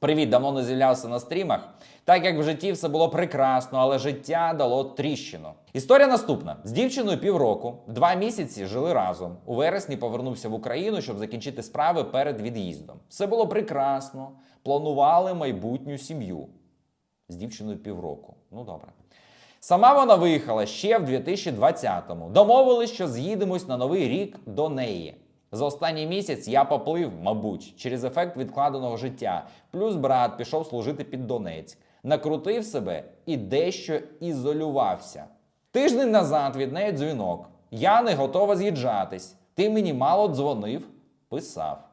Привіт, давно не з'являвся на стрімах. Так як в житті все було прекрасно, але життя дало тріщину. Історія наступна: з дівчиною півроку, два місяці жили разом. У вересні повернувся в Україну, щоб закінчити справи перед від'їздом. Все було прекрасно. Планували майбутню сім'ю з дівчиною півроку. Ну добре. Сама вона виїхала ще в 2020-му. Домовились, що з'їдемось на новий рік до неї. За останній місяць я поплив, мабуть, через ефект відкладеного життя. Плюс брат пішов служити під Донецьк, накрутив себе і дещо ізолювався. Тиждень назад від неї дзвінок. Я не готова з'їжджатись. Ти мені мало дзвонив, писав.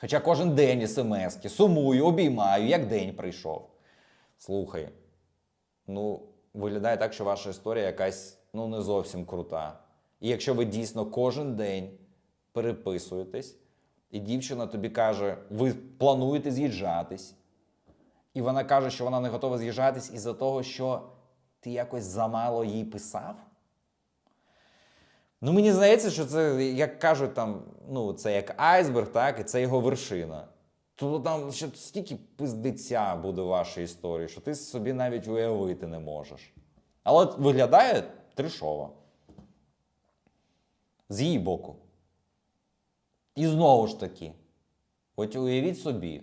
Хоча кожен день смски, сумую, обіймаю, як день прийшов. Слухай, ну, виглядає так, що ваша історія якась ну, не зовсім крута. І якщо ви дійсно кожен день переписуєтесь, і дівчина тобі каже, ви плануєте з'їжджатись, і вона каже, що вона не готова з'їжджатись із-за того, що ти якось замало їй писав. Ну, мені здається, що це, як кажуть, там, ну, це як айсберг, так, і це його вершина. То там ще стільки пиздеця буде в вашій історії, що ти собі навіть уявити не можеш. Але виглядає тришово. З її боку. І знову ж таки, от уявіть собі,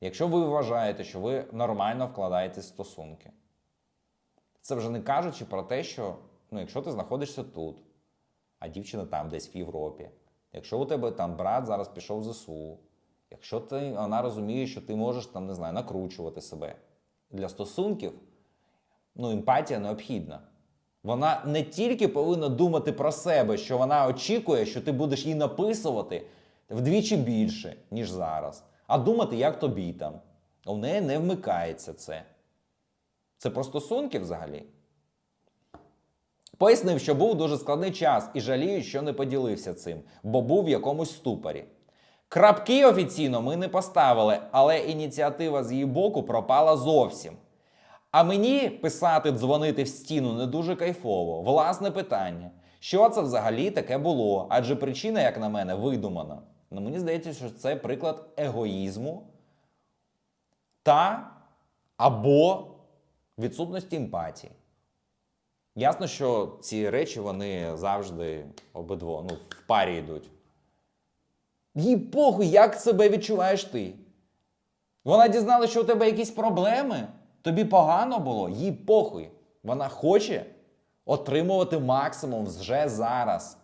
якщо ви вважаєте, що ви нормально вкладаєтесь в стосунки, це вже не кажучи про те, що ну, якщо ти знаходишся тут, а дівчина там десь в Європі, якщо у тебе там брат зараз пішов в ЗСУ, якщо ти, вона розуміє, що ти можеш там, не знаю, накручувати себе для стосунків, ну, емпатія необхідна. Вона не тільки повинна думати про себе, що вона очікує, що ти будеш їй написувати вдвічі більше, ніж зараз, а думати, як тобі там. У неї не вмикається це. Це про стосунки взагалі. Пояснив, що був дуже складний час і жалію, що не поділився цим, бо був в якомусь ступорі. Крапки офіційно ми не поставили, але ініціатива з її боку пропала зовсім. А мені писати, дзвонити в стіну не дуже кайфово. Власне питання: що це взагалі таке було? Адже причина, як на мене, видумана. Ну, мені здається, що це приклад егоїзму та або відсутності емпатії. Ясно, що ці речі вони завжди обидво ну, в парі йдуть. Їй похуй, як себе відчуваєш ти. Вона дізналася, що у тебе якісь проблеми, тобі погано було, їй похуй. Вона хоче отримувати максимум вже зараз.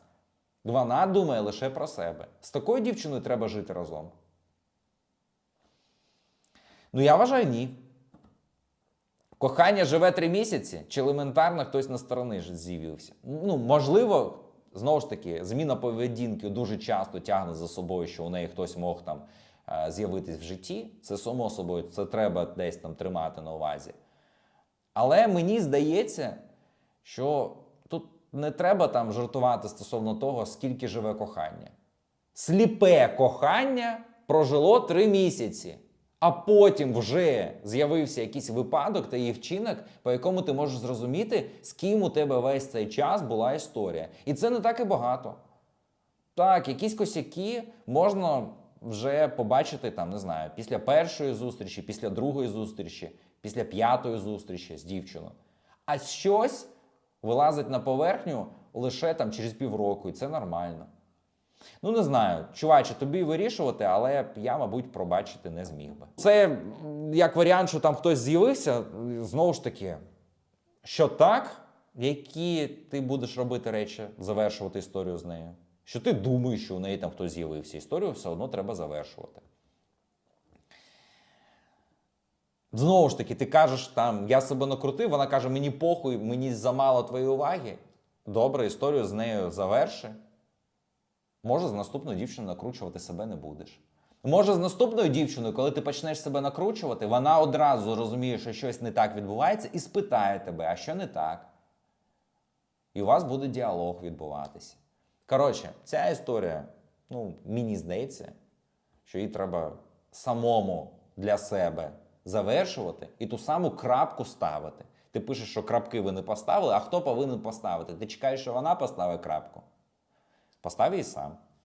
Вона думає лише про себе. З такою дівчиною треба жити разом. Ну, я вважаю, ні. Кохання живе три місяці, чи елементарно хтось на сторони з'явився. Ну, можливо, знову ж таки, зміна поведінки дуже часто тягне за собою, що у неї хтось мог там з'явитись в житті. Це само собою, це треба десь там тримати на увазі. Але мені здається, що тут не треба там жартувати стосовно того, скільки живе кохання. Сліпе кохання прожило три місяці, а потім вже з'явився якийсь випадок та її вчинок, по якому ти можеш зрозуміти, з ким у тебе весь цей час була історія. І це не так і багато. Так, якісь косяки можна вже побачити там, не знаю, після першої зустрічі, після другої зустрічі, після п'ятої зустрічі з дівчиною. А щось вилазить на поверхню лише там через півроку, і це нормально. Ну, не знаю, чуваче, тобі вирішувати, але я, мабуть, пробачити не зміг би. Це як варіант, що там хтось з'явився, знову ж таки, що так, які ти будеш робити речі, завершувати історію з нею. Що ти думаєш, що у неї там хтось з'явився. Історію все одно треба завершувати. Знову ж таки, ти кажеш там, я себе накрутив, вона каже, мені похуй, мені замало твоєї уваги. Добре, історію з нею заверши. Може, з наступною дівчиною накручувати себе не будеш. Може, з наступною дівчиною, коли ти почнеш себе накручувати, вона одразу розуміє, що щось не так відбувається, і спитає тебе, а що не так. І у вас буде діалог відбуватися. Коротше, ця історія, ну, мені здається, що її треба самому для себе завершувати і ту саму крапку ставити. Ти пишеш, що крапки ви не поставили, а хто повинен поставити? Ти чекаєш, що вона поставить крапку? Постав її сам.